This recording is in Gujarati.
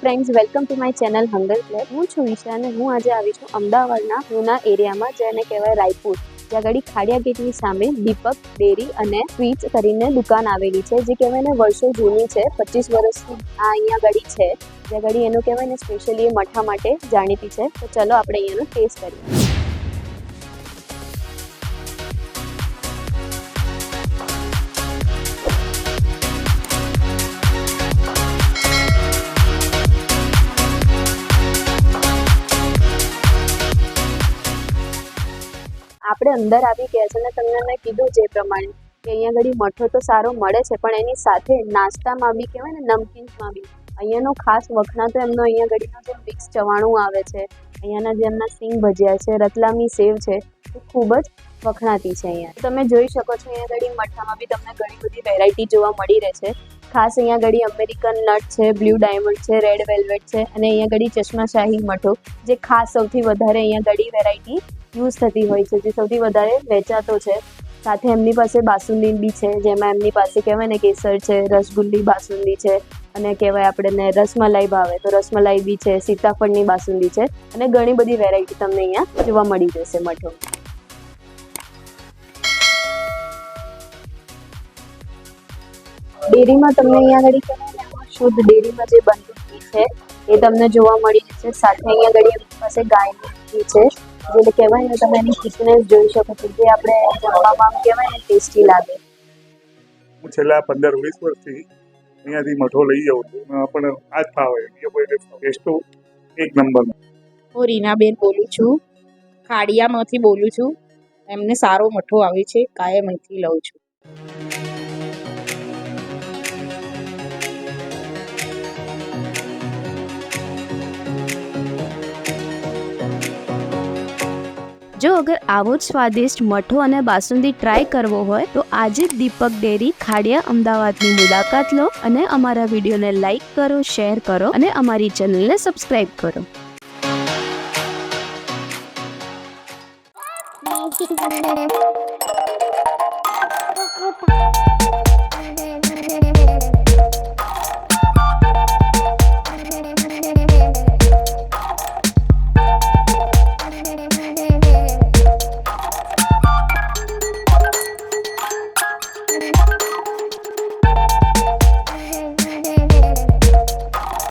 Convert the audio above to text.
Friends welcome to my channel hunger club હું છું ઈશા અને હું આજે આવી છું અમદાવાદના જૂના એરિયામાં, જેને કહેવાય રાયપુર. જ્યાં આગળ ખાડિયા ગેટની સામે દીપક ડેરી અને સ્વીટ્સ કરીને દુકાન આવેલી છે, જે કહેવાય ને વર્ષો જૂની છે, પચીસ વર્ષની આ અહીંયા ઘડી છે. જ્યાં આગળ એનું કહેવાય ને સ્પેશિયલી મઠા માટે જાણીતી છે. તો ચલો આપણે અહીંયાનો ટેસ્ટ કરીએ. આપણે અંદર આવી ગયા છે અને તમને મેં કીધું જે પ્રમાણે કે અહીંયા ઘડી મઠો તો સારો મળે છે, પણ એની સાથે નાસ્તામાં બી કહેવાય ને નમકીન્સમાં બી. અહીંયાનો ખાસ વખણાતો એમનો અહીંયા ઘડીનો જે મિક્સ ચવાણું આવે છે, અહીંયાના જે એમના સિંગ ભજીયા છે, રતલામી સેવ છે, એ ખૂબ જ વખણાતી છે અહીંયા. તમે જોઈ શકો છો અહીંયા ઘડી મઠામાં બી તમને ઘણી બધી વેરાયટી જોવા મળી રહે છે. ખાસ અહીંયા ઘડી અમેરિકન નટ છે, બ્લુ ડાયમંડ છે, રેડ વેલ્વેટ છે, અને અહીંયા ઘડી ચશ્માશાહી મઠો, જે ખાસ સૌથી વધારે અહીંયા ઘડી વેરાયટી યુઝ થતી હોય છે, જે સૌથી વધારે વેચાતો છે. સાથે એમની પાસે બાસુંદી બી છે, જેમાં એમની પાસે કહેવાય ને કેસર છે, રસગુલ્લી બાસુંદી છે, અને કહેવાય આપણે રસમલાઈ ભાવે. તો રસમલાઈ બી છે, સીતાફળની બાસુંદી છે, અને ઘણી બધી વેરાયટી તમને અહીંયા જોવા મળી જશે મઠો. ડેરીમાં તમને અહીંયા આગળ શુદ્ધ ડેરીમાં જે બનતું છે, એ તમને જોવા મળી જશે. સાથે અહીંયા આગળ પાસે ગાયનું છે. જે કહેવાય ને તમે એની થિકનેસ જોઈ શકો છો જે આપણે જમવામાં આમ કહેવાય ને ટેસ્ટી લાગે. હું છેલ્લા પંદર વીસ વર્ષથી અહીંયાથી મઠો લઈ જાઉં છું. પણ આ જ ભાવે ટેસ્ટ તો એક નંબર હું રીનાબેન બોલું છું. ખાડિયામાંથી બોલું છું. એમને સારો મઠો આવે છે કાયમ અહીંથી લઉં છું. જો અગર આવો જ સ્વાદિષ્ટ મઠો અને બાસુંદી ટ્રાય કરવો હોય, તો આજે જ દીપક ડેરી ખાડિયા અમદાવાદની મુલાકાત લો અને અમારા વિડીયોને લાઈક કરો શેર કરો અને અમારી ચેનલને સબસ્ક્રાઇબ કરો.